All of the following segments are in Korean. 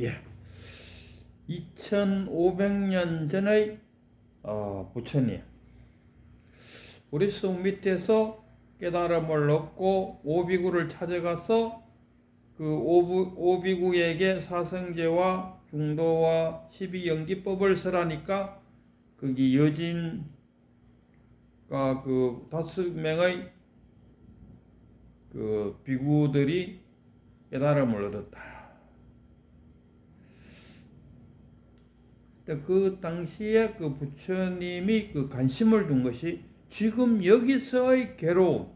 예. 2500년 전의 어, 부처님. 우리 숲 밑에서 깨달음을 얻고 오비구를 찾아가서 그 오부, 오비구에게 사성제와 중도와 십이연기법을 설하니까 거기 여진과 그 다섯 명의 그 비구들이 깨달음을 얻었다. 근데 그 당시에 그 부처님이 그 관심을 둔 것이 지금 여기서의 괴로움,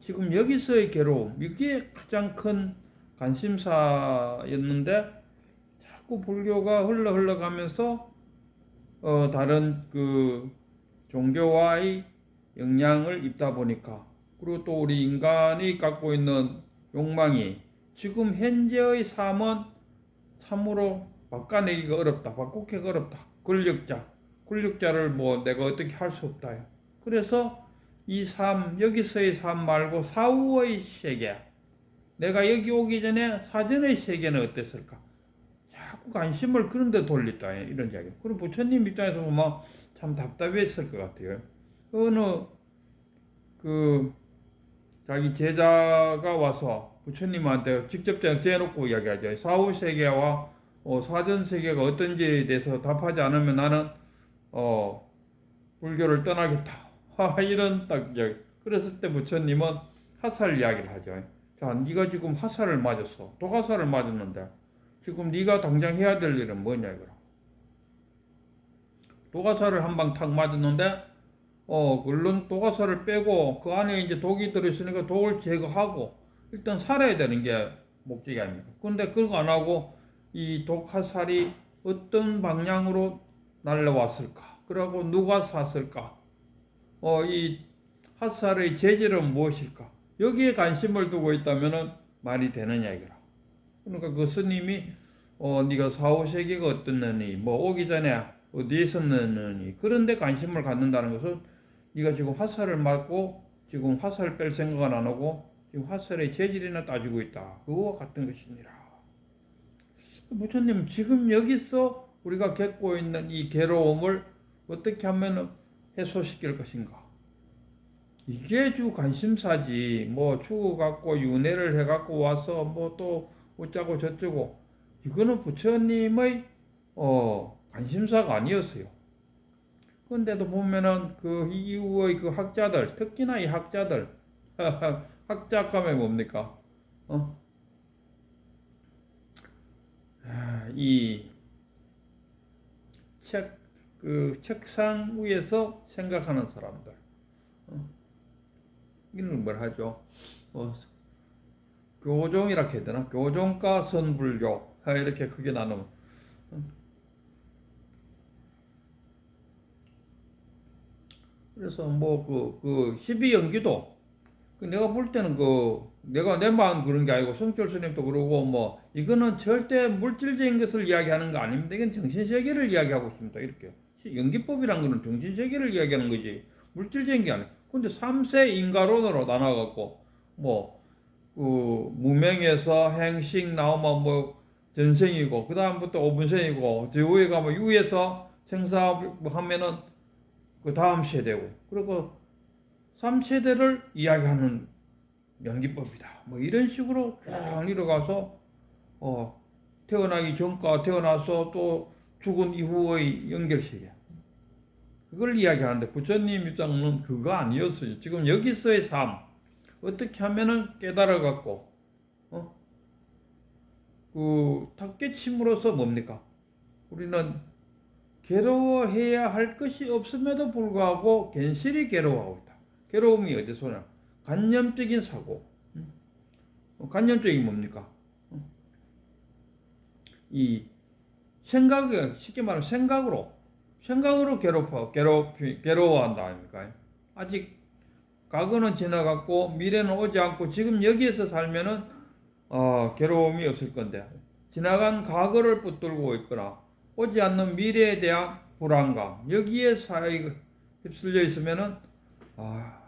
지금 여기서의 괴로움, 이게 가장 큰 관심사였는데 자꾸 불교가 흘러 흘러가면서 어 다른 그 종교와의 영향을 입다 보니까 그리고 또 우리 인간이 갖고 있는 욕망이 지금 현재의 삶은 참으로 바꿔내기가 어렵다. 바꾸기가 어렵다. 권력자. 권력자를 뭐 내가 어떻게 할 수 없다요. 그래서 이 삶, 여기서의 삶 말고 사후의 세계. 내가 여기 오기 전에 사전의 세계는 어땠을까? 자꾸 관심을 그런 데 돌렸다. 이런 이야기. 그리고 부처님 입장에서 보면 참 답답했을 것 같아요. 어느 그 자기 제자가 와서 부처님한테 직접 대놓고 이야기하죠. 사후 세계와 어, 사전 세계가 어떤지에 대해서 답하지 않으면 나는 어, 불교를 떠나겠다. 하, 이런 딱 이제 그랬을 때 부처님은 화살 이야기를 하죠. 자, 네가 지금 화살을 맞았어. 도화살을 맞았는데 지금 네가 당장 해야 될 일은 뭐냐 이거라. 도화살을 한 방 탁 맞았는데 어, 물론 도화살을 빼고 그 안에 이제 독이 들어있으니까 독을 제거하고 일단 살아야 되는 게 목적이 아닙니까? 근데 그거 안 하고 이 독화살이 어떤 방향으로 날라왔을까? 그리고 누가 쐈을까? 어, 이 화살의 재질은 무엇일까? 여기에 관심을 두고 있다면은 말이 되느냐 이거라. 그러니까 그 스님이 어, 네가 사후 세계가 어떻느니, 뭐 오기 전에 어디에 있었느니 그런데 관심을 갖는다는 것은 네가 지금 화살을 맞고 지금 화살 뺄 생각은 안 하고 지금 화살의 재질이나 따지고 있다. 그거와 같은 것이니라. 부처님 지금 여기서 우리가 겪고 있는 이 괴로움을 어떻게 하면 해소시킬 것인가? 이게 주 관심사지. 뭐 죽어갖고 윤회를 해갖고 와서 뭐 또 어쩌고 저쩌고 이거는 부처님의 어 관심사가 아니었어요. 그런데도 보면은 그 이후의 그 학자들, 특히나 이 학자들, 학자감이 뭡니까? 어? 아, 이 책, 그 책상 위에서 생각하는 사람들. 어? 이는 뭘 하죠? 어, 교종이라 해야 되나? 교종과 선불교. 아, 이렇게 크게 나누면. 어? 그래서 뭐 그그 십이 연기도 그 내가 볼 때는 그 내가 내 마음 그런 게 아니고 성철 스님도 그러고 뭐 이거는 절대 물질적인 것을 이야기하는 거 아닙니다. 이건 정신 세계를 이야기하고 있습니다. 이렇게 연기법이란 거는 정신 세계를 이야기하는 거지 물질적인 게 아니야. 근데 3세 인가론으로 나눠 갖고 뭐 그 무명에서 행식 나오면 뭐 전생이고 그 다음부터 오분생이고 저 위에 가면 유에서 생사 하면은 그 다음 세대고 그리고 3세대를 이야기하는 연기법이다. 뭐 이런 식으로 쫙 이뤄가서 어 태어나기 전과 태어나서 또 죽은 이후의 연결세계 그걸 이야기하는데 부처님 입장은 그거 아니었어요. 지금 여기서의 삶 어떻게 하면은 깨달아 갖고 어 그 탁깨침으로써 뭡니까? 우리는 괴로워해야 할 것이 없음에도 불구하고 괜시리 괴로워하고 있다. 괴로움이 어디서 오냐? 관념적인 사고. 어, 관념적인 뭡니까? 어? 이 생각, 쉽게 말하면 생각으로, 생각으로 괴롭혀, 괴롭, 괴로워한다 아닙니까? 아직 과거는 지나갔고 미래는 오지 않고 지금 여기에서 살면은 어, 괴로움이 없을 건데 지나간 과거를 붙들고 있거나 오지 않는 미래에 대한 불안감 여기에 사이 휩쓸려 있으면은 아,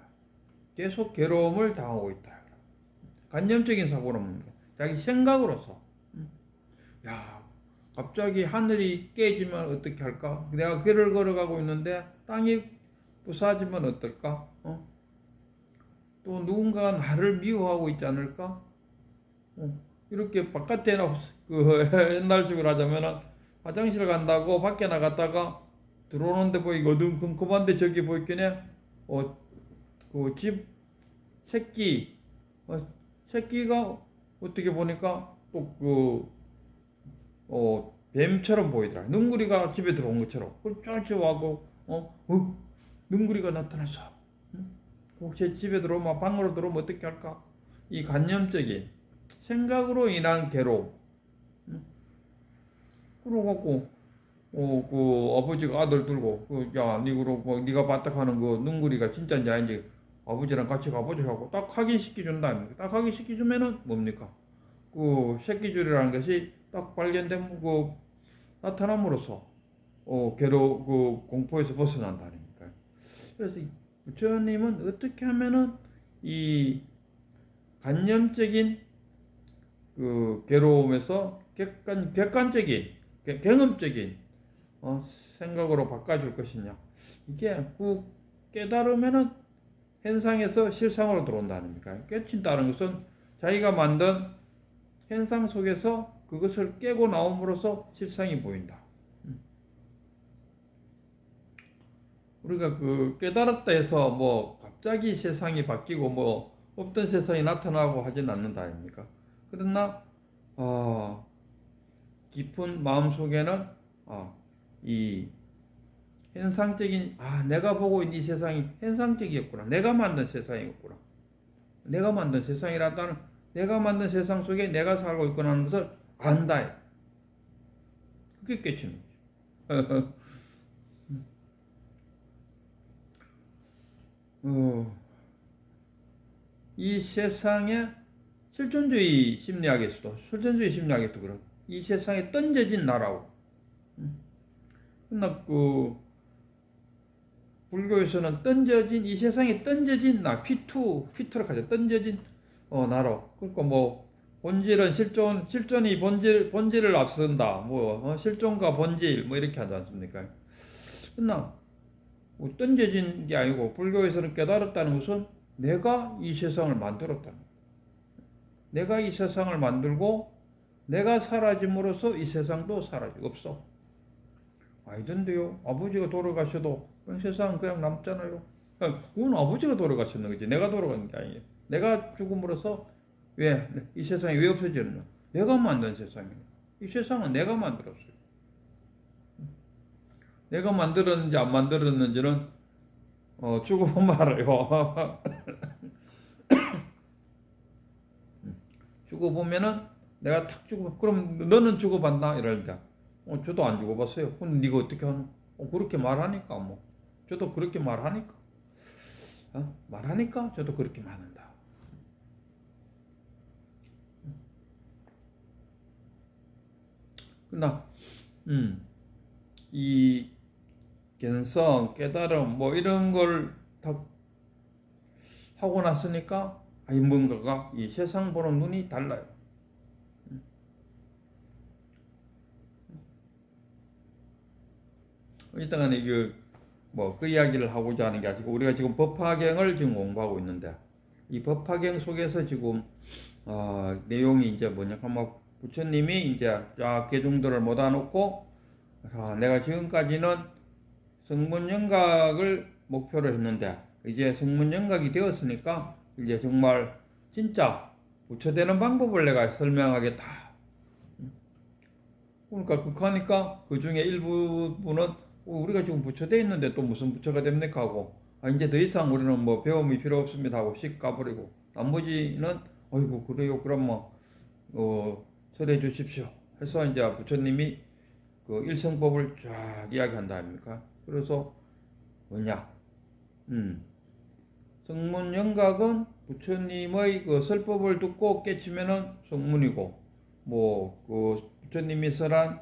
계속 괴로움을 당하고 있다. 관념적인 사고는? 자기 생각으로서 음. 갑자기 하늘이 깨지면 어떻게 할까? 내가 길을 걸어가고 있는데 땅이 부서지면 어떨까? 어? 또 누군가 나를 미워하고 있지 않을까? 어, 이렇게 바깥에 나, 그 옛날식으로 하자면은 화장실 간다고 밖에 나갔다가 들어오는데 보이고 어두컴컴한데 저기 보이겠네? 어, 그 집 새끼, 어, 새끼가 어떻게 보니까 또 그, 어, 뱀처럼 보이더라. 능구리가 집에 들어온 것처럼. 그걸 쫓아와고, 어, 어, 능구리가 나타났어. 응? 혹시 집에 들어오면 방으로 들어오면 어떻게 할까? 이 관념적인 생각으로 인한 괴로움. 응? 그러갖고, 어, 그 아버지가 아들 들고, 그, 야, 니 그러고, 뭐, 니가 바닥하는 그 능구리가 진짜인지 아닌지 아버지랑 같이 가보자 하고 딱 확인시켜준다. 아닙니까? 딱 확인시켜주면은 뭡니까? 그 새끼줄이라는 것이 딱 발견되면 그 나타남으로써 어, 괴로, 그 공포에서 벗어난다니까. 그래서 이 부처님은 어떻게 하면은 이 관념적인 그 괴로움에서 객관, 객관적인, 개- 경험적인 어, 생각으로 바꿔줄 것이냐. 이게 그 깨달으면은 현상에서 실상으로 들어온다 아닙니까? 깨친다는 것은 자기가 만든 현상 속에서 그것을 깨고 나옴으로써 실상이 보인다. 음. 우리가 그 깨달았다 해서 뭐 갑자기 세상이 바뀌고 뭐 없던 세상이 나타나고 하진 않는다 아닙니까? 그러나 어, 깊은 마음 속에는 어, 이 현상적인 아 내가 보고 있는 이 세상이 현상적이었구나. 내가 만든 세상이었구나. 내가 만든 세상이라는 내가 만든 세상 속에 내가 살고 있구나 하는 것을 안다. 그게 거죠. 어, 이 세상에 실존주의 심리학에서도 실존주의 심리학에도 그렇고 이 세상에 던져진 나라고. 그러나 그 불교에서는 던져진 이 세상에 던져진 나 피투 피투로 가죠 던져진 어 나로 그러니까 뭐 본질은 실존 실존이 본질 본질을 앞선다 뭐 어, 실존과 본질 뭐 이렇게 하지 않습니까? 그러나 뭐 던져진 게 아니고 불교에서는 깨달았다는 것은 내가 이 세상을 만들었다는 거예요. 내가 이 세상을 만들고 내가 사라짐으로써 이 세상도 사라지고 없어. 아니던데요. 아버지가 돌아가셔도 그냥 세상은 그냥 남잖아요. 그건 아버지가 돌아가셨는 거지. 내가 돌아가는 게 아니에요. 내가 죽음으로써 왜 이 세상이 왜 없어지느냐? 내가 만든 세상이에요. 이 세상은 내가 만들었어요. 내가 만들었는지 안 만들었는지는 어, 죽어보면 알아요. 죽어보면은 내가 탁 죽어 그럼 너는 죽어봤나 이럴 때 어, 저도 안 죽어봤어요. 그럼 네가 어떻게 하노? 어, 그렇게 말하니까 뭐 저도 그렇게 말하니까 어? 말하니까 저도 그렇게 말한다. 그러나 음, 이 견성, 깨달음 뭐 이런 걸 다 하고 났으니까 아니 뭔가가 이 세상 보는 눈이 달라요. 이따가는 그뭐그 이야기를 하고자 하는 게 아니고 우리가 지금 법화경을 지금 공부하고 있는데 이 법화경 속에서 지금 어, 내용이 이제 뭐냐 하면 부처님이 이제 쫙 개중들을 모아놓고 아, 내가 지금까지는 성문영각을 목표로 했는데 이제 성문영각이 되었으니까 이제 정말 진짜 부처되는 방법을 내가 설명하겠다. 그러니까 극하니까 그 중에 일부분은 어, 우리가 지금 부처돼 있는데 또 무슨 부처가 됩니까 하고 아, 이제 더 이상 우리는 뭐 배움이 필요 없습니다 하고 씩 가버리고 나머지는 어이구 그래요 그럼 뭐 어, 설해 주십시오 해서 이제 부처님이 그 일성법을 쫙 이야기한다 아닙니까? 그래서 뭐냐? 음. 성문 영각은 부처님의 그 설법을 듣고 깨치면은 성문이고 뭐 그 부처님이 설한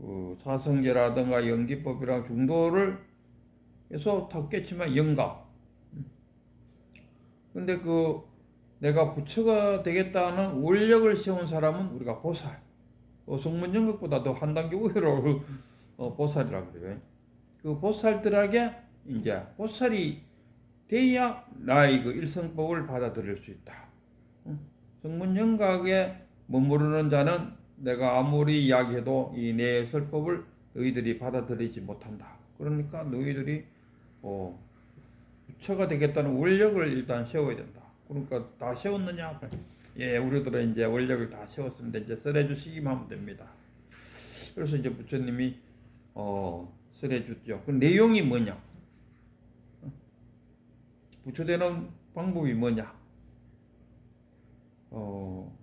그 사성제라든가 연기법이랑 중도를 해서 다 깨치면 영각. 근데 그 내가 부처가 되겠다는 원력을 세운 사람은 우리가 보살. 어, 성문연극보다 더 한 단계 우회로 어, 보살이라고 그래요. 그 보살들에게 이제 보살이 돼야 나의 그 일성법을 받아들일 수 있다. 응? 성문연각에 머무르는 자는 내가 아무리 이야기해도 이 내 설법을 너희들이 받아들이지 못한다. 그러니까 너희들이 어, 부처가 되겠다는 원력을 일단 세워야 된다. 그러니까 다 세웠느냐? 예, 우리들은 이제 원력을 다 세웠습니다. 이제 설해 주시기만 하면 됩니다. 그래서 이제 부처님이 어, 설해 줬죠. 그 내용이 뭐냐? 부처되는 방법이 뭐냐? 어,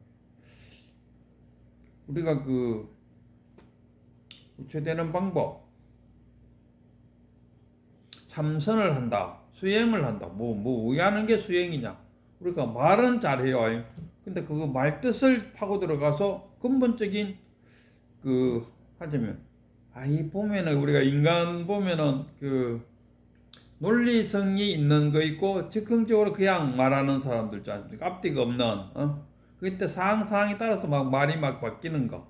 우리가 그 부처되는 방법 참선을 한다, 수행을 한다. 뭐, 뭐, 왜 하는 게 수행이냐? 우리가 말은 잘해요. 근데 그거 말 뜻을 파고 들어가서 근본적인 그, 하자면, 아이, 보면은, 우리가 인간 보면은 그, 논리성이 있는 거 있고, 즉흥적으로 그냥 말하는 사람들 있지 않습니까? 앞뒤가 없는, 어? 그때 상황, 상황에 따라서 막 말이 막 바뀌는 거.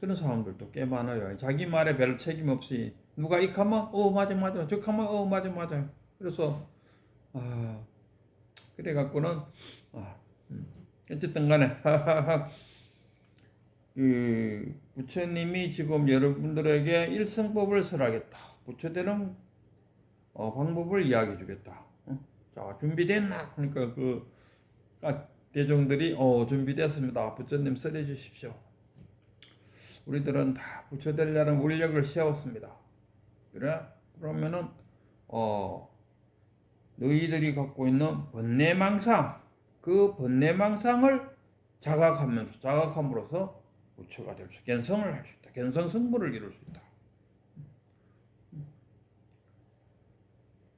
그런 사람들도 꽤 많아요. 자기 말에 별 책임 없이 누가 이카면 어 맞아 맞아 저카면 어 맞아 맞아 그래서 아 그래 갖고는 아 음. 어쨌든 간에 그 부처님이 지금 여러분들에게 일성법을 설하겠다 부처되는 어, 방법을 이야기해 주겠다 어? 자 준비됐나 그러니까 그 아, 대종들이 어 준비됐습니다 부처님 설해 주십시오 우리들은 다 부처 되려는 원력을 세웠습니다. 그래? 그러면은 어 너희들이 갖고 있는 번뇌망상 그 번뇌망상을 자각하면서 자각함으로써 부처가 될 수, 견성을 할 수 있다. 견성 성불을 이룰 수 있다.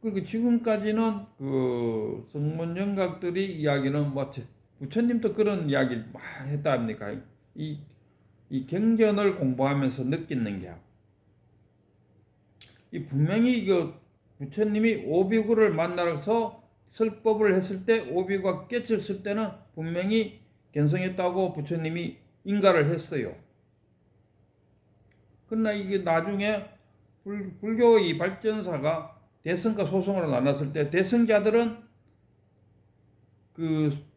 그리고 지금까지는 그 성문 영각들이 이야기는 뭐 부처님도 그런 이야기 많이 했다 합니까? 이, 이 경전을 공부하면서 느끼는 게, 이 분명히 이거 부처님이 오비구를 만나서 설법을 했을 때 오비구가 깨쳤을 때는 분명히 견성했다고 부처님이 인가를 했어요. 그러나 이게 나중에 불, 불교의 발전사가 대성과 소성으로 나눴을 때 대성자들은 그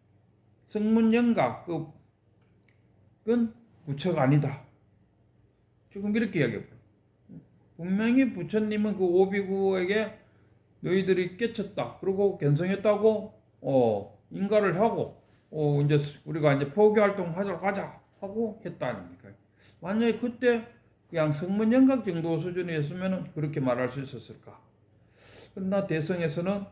성문영각 그건 부처가 아니다. 지금 이렇게 이야기해요. 분명히 부처님은 그 오비구에게 너희들이 깨쳤다. 그리고 견성했다고 어 인가를 하고 어 이제 우리가 이제 포교 활동 하자 하고 했다 아닙니까? 만약에 그때 그냥 성문영각 정도 수준이었으면 그렇게 말할 수 있었을까? 그러나 대성에서는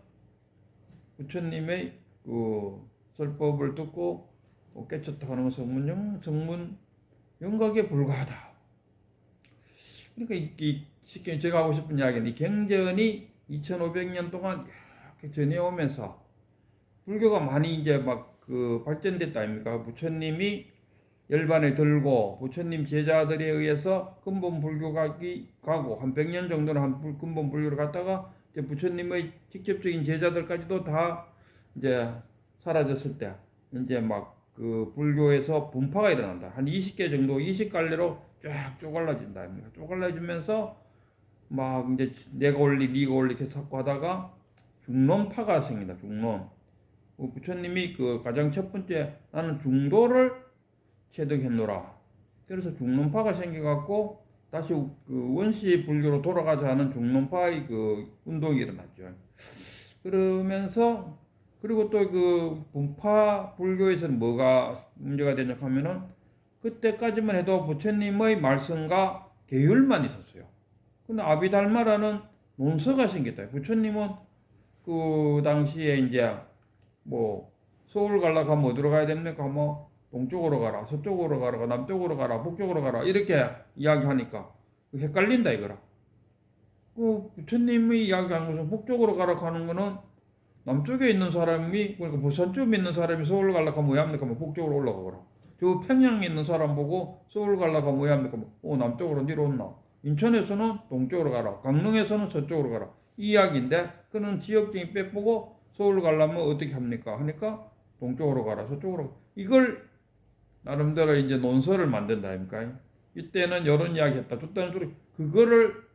부처님의 그 설법을 듣고 어, 깨쳤다 하는 성문영 성문 영각에 불과하다. 그러니까 이, 이 쉽게 제가 하고 싶은 이야기는 이 경전이 2500년 동안 이렇게 전해오면서 불교가 많이 이제 막 그 발전됐다 아닙니까? 부처님이 열반에 들고 부처님 제자들에 의해서 근본 불교각이 가고 한 100년 정도는 한 근본 불교를 갔다가 이제 부처님의 직접적인 제자들까지도 다 이제 사라졌을 때 이제 막 그 불교에서 분파가 일어난다. 한 20개 정도 20갈래로 쫙 쪼갈라진다? 쪼갈라지면서 막 이제 내가 올리 네가 올리 이렇게 섞고 하다가 중론파가 생긴다. 중론. 그 부처님이 그 가장 첫 번째 나는 중도를 체득했노라. 그래서 중론파가 생겨갖고 다시 그 원시 불교로 돌아가자 하는 중론파의 그 운동이 일어났죠. 그러면서 그리고 또 그 분파 불교에서는 뭐가 문제가 되냐 하면은 그때까지만 해도 부처님의 말씀과 계율만 있었어요. 근데 아비달마라는 논서가 생겼다. 부처님은 그 당시에 이제 뭐 서울 가려고 하면 어디로 가야 됩니까? 뭐 동쪽으로 가라, 서쪽으로 가라, 남쪽으로 가라, 북쪽으로 가라 이렇게 이야기하니까 헷갈린다 이거라. 그 부처님이 이야기하는 것은 북쪽으로 가라고 하는 거는 남쪽에 있는 사람이 그러니까 부산 쪽에 있는 사람이 서울 가려고 하면 왜 합니까? 뭐 북쪽으로 올라가거라. 저 평양에 있는 사람 보고 서울 가려고 하면 왜 합니까? 어 남쪽으로 내려온나. 인천에서는 동쪽으로 가라. 강릉에서는 서쪽으로 가라. 이 이야기인데 그는 지역적인 빼보고 서울 가려면 어떻게 합니까? 하니까 동쪽으로 가라. 서쪽으로. 이걸 나름대로 이제 논설을 만든다 아닙니까? 이때는 이런 이야기 했다. 저때는 저런 그거를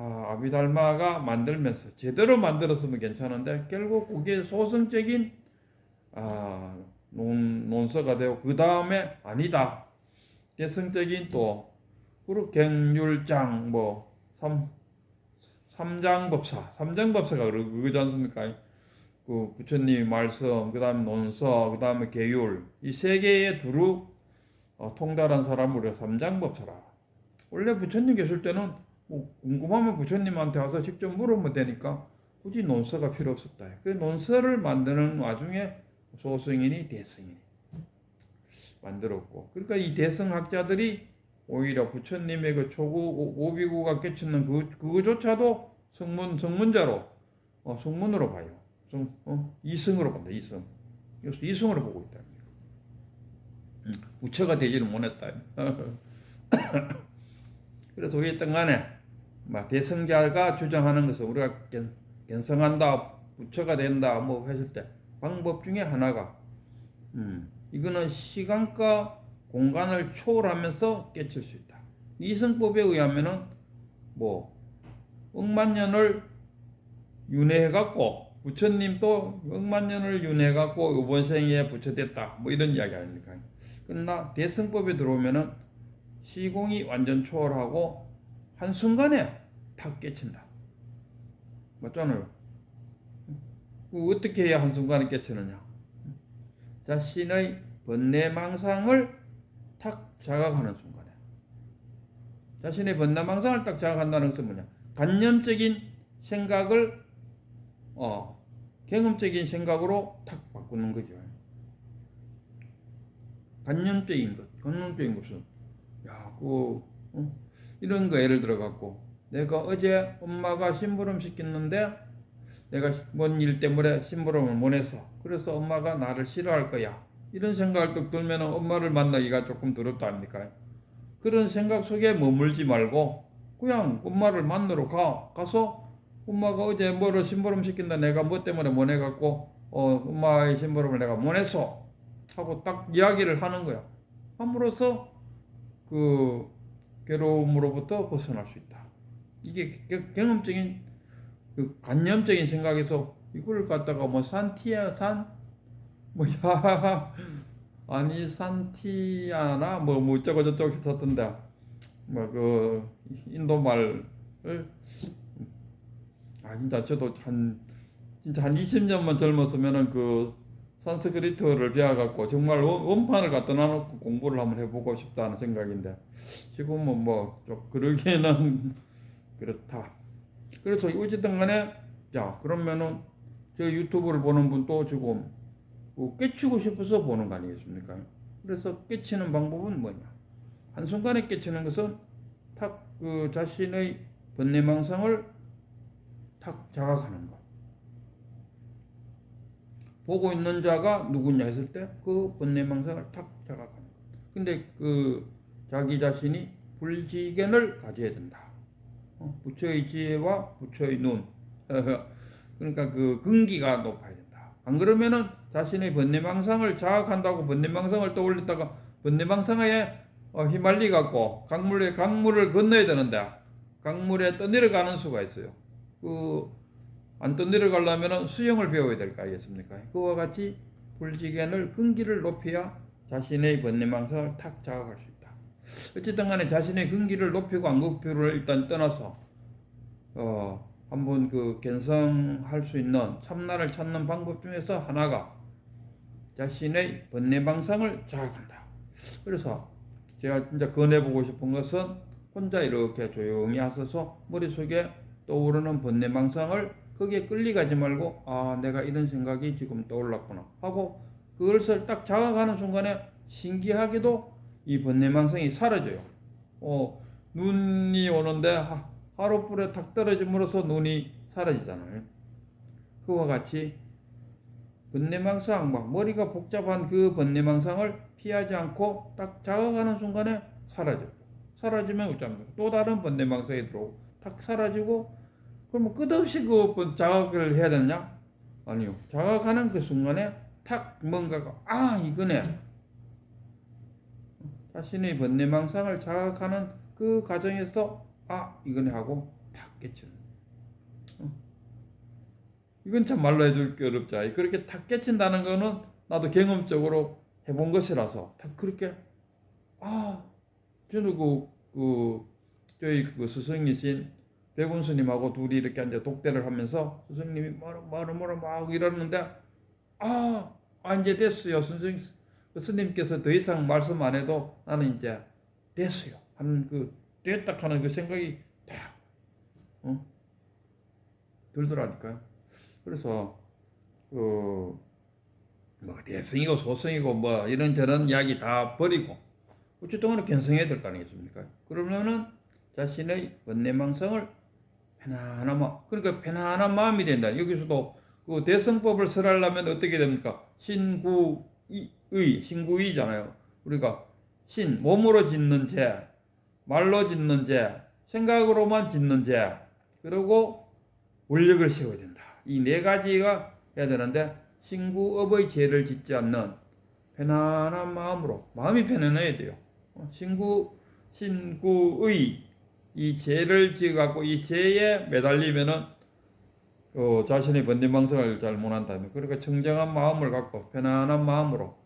아, 아비달마가 만들면서 제대로 만들었으면 괜찮은데 결국 그게 소승적인 아, 논, 논서가 되고 그 다음에 아니다. 대승적인 또 그리고 갱률장 뭐 삼, 삼장법사 삼장법사가 그러- 그거지 않습니까? 그 부처님 말씀 그 다음에 논서 그 다음에 계율 이 세 개의 두루 어, 통달한 사람을 우리가 삼장법사라. 원래 부처님 계실 때는 뭐 궁금하면 부처님한테 와서 직접 물으면 되니까 굳이 논서가 필요 없었다. 그 논서를 만드는 와중에 소승인이 대승인이 만들었고 그러니까 이 대승학자들이 오히려 부처님의 그 초구 오- 오비구가 깨치는 그 그거조차도 성문 성문자로 어, 성문으로 봐요. 성, 어, 이승으로 본다. 이승. 그래서 이승으로 보고 있다. 음, 부처가 되지를 못했다. 그래서 어쨌든 간에 막 대승자가 주장하는 것은 우리가 견, 견성한다, 부처가 된다, 뭐 했을 때 방법 중에 하나가 음, 이거는 시간과 공간을 초월하면서 깨칠 수 있다. 이승법에 의하면은 뭐 억만 년을 윤회해 갖고 부처님도 억만 년을 윤회해 갖고 이번 생에 부처 됐다. 뭐 이런 이야기 아닙니까? 그러나 대승법에 들어오면은 시공이 완전 초월하고 한 순간에 탁 깨친다. 맞잖아요. 그 어떻게 해야 한 순간에 깨치느냐? 자신의 번뇌망상을 탁 자각하는 순간에 자신의 번뇌망상을 딱 자각한다는 것은 뭐냐? 관념적인 생각을 어 경험적인 생각으로 탁 바꾸는 거죠. 관념적인 것, 관념적인 것은 야, 그 어? 이런 거 예를 들어 갖고 내가 어제 엄마가 심부름 시켰는데 내가 뭔 일 때문에 심부름을 못 했어. 그래서 엄마가 나를 싫어할 거야. 이런 생각을 딱 들면 엄마를 만나기가 조금 두렵다 아닙니까? 그런 생각 속에 머물지 말고 그냥 엄마를 만나러 가. 가서 엄마가 어제 뭐를 심부름 시킨다 내가 뭐 때문에 못 해갖고 어, 엄마의 심부름을 내가 못 했어. 하고 딱 이야기를 하는 거야. 함으로써 그 괴로움으로부터 벗어날 수 있다. 이게 겨- 경험적인 그 관념적인 생각에서 이걸 갖다가 뭐 산티아 산 뭐야 아니 산티아나 뭐뭐 어쩌고 저쩌고 했었던데 뭐 그 인도 말을 아 진짜 저도 한 진짜 한 20년만 젊었으면은 그 산스크리트를 배워갖고 정말 원- 원판을 갖다 놔놓고 공부를 한번 해보고 싶다는 생각인데 지금은 뭐 좀 그러기에는 그렇다. 그래서 어쨌든 간에 자 그러면은 저 유튜브를 보는 분도 지금 뭐 깨치고 싶어서 보는 거 아니겠습니까? 그래서 깨치는 방법은 뭐냐? 한순간에 깨치는 것은 탁 그 자신의 번뇌망상을 탁 자각하는 것. 보고 있는 자가 누구냐 했을 때 그 번뇌망상을 탁 자각하는 것. 근데 그 자기 자신이 불지견을 가져야 된다. 어, 부처의 지혜와 부처의 눈. 그러니까 그 근기가 높아야 된다. 안 그러면은 자신의 번뇌망상을 자각한다고 번뇌망상을 떠올렸다가 번뇌망상에 어, 휘말리 갖고 강물에 강물을 건너야 되는데 강물에 떠내려가는 수가 있어요. 그 안 떠내려가려면은 수영을 배워야 될 거 아니겠습니까? 그와 같이 불지견을 근기를 높여야 자신의 번뇌망상을 탁 자각할 수 있다. 어쨌든 간에 자신의 근기를 높이고 안 높이를 일단 떠나서 어 한번 그 견성할 수 있는 참나를 찾는 방법 중에서 하나가 자신의 번뇌망상을 자각한다. 그래서 제가 진짜 권해보고 싶은 것은 혼자 이렇게 조용히 하셔서 머릿속에 떠오르는 번뇌망상을 거기에 끌려가지 말고 아 내가 이런 생각이 지금 떠올랐구나 하고 그것을 딱 자각하는 순간에 신기하게도 이 번뇌망상이 사라져요. 어 눈이 오는데 하, 하루불에 탁 떨어짐으로써 눈이 사라지잖아요. 그와 같이 번뇌망상 막 머리가 복잡한 그 번뇌망상을 피하지 않고 딱 자각하는 순간에 사라져요. 사라지면 어쩝니까? 또 다른 번뇌망상이 들어오고 탁 사라지고 그러면 끝없이 그 번- 자각을 해야 되느냐? 아니요. 자각하는 그 순간에 탁 뭔가가 아 이거네. 자신의 번뇌망상을 자각하는 그 과정에서 아 이거네 하고 탁 깨치는 어. 이건 참 말로 해줄 게 어렵죠 그렇게 탁 깨친다는 거는 나도 경험적으로 해본 것이라서 탁 그렇게 아 저는 그, 그 저희 그 스승이신 백운 스님하고 둘이 이렇게 앉아 독대를 하면서 스승님이 뭐라 뭐라 뭐라 막 이러는데 아, 아 이제 됐어요. 선생 그 스님께서 더 이상 말씀 안 해도 나는 이제 됐어요. 하는 그 됐다 하는 그 생각이 딱 어? 들더라니까요. 그래서 그 뭐 대승이고 소승이고 뭐 이런저런 이야기 다 버리고 어쨌든 간에 견성해야 될 거 아니겠습니까? 그러면은 자신의 번뇌망상을 편안한 마음 그러니까 편안한 마음이 된다. 여기서도 그 대성법을 설하려면 어떻게 됩니까? 신구의 신구의잖아요. 우리가 신 몸으로 짓는 죄 말로 짓는 죄 생각으로만 짓는 죄 그리고 원력을 세워야 된다. 이 네 가지가 해야 되는데 신구업의 죄를 짓지 않는 편안한 마음으로 마음이 편안해야 돼요. 어, 신구 신구의 이 죄를 지어갖고 이 죄에 매달리면은 어, 자신의 번뇌망상을 잘 못한다. 그러니까 청정한 마음을 갖고 편안한 마음으로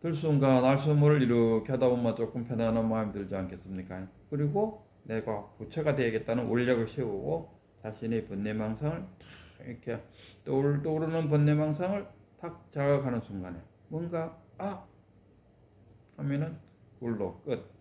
들숨과 날숨을 이렇게 하다 보면 조금 편안한 마음이 들지 않겠습니까? 그리고 내가 부처가 되야겠다는 원력을 세우고 자신의 번뇌망상을 탁 이렇게 떠오르는 번뇌망상을 탁 자각하는 순간에 뭔가 아 하면은 굴로 끝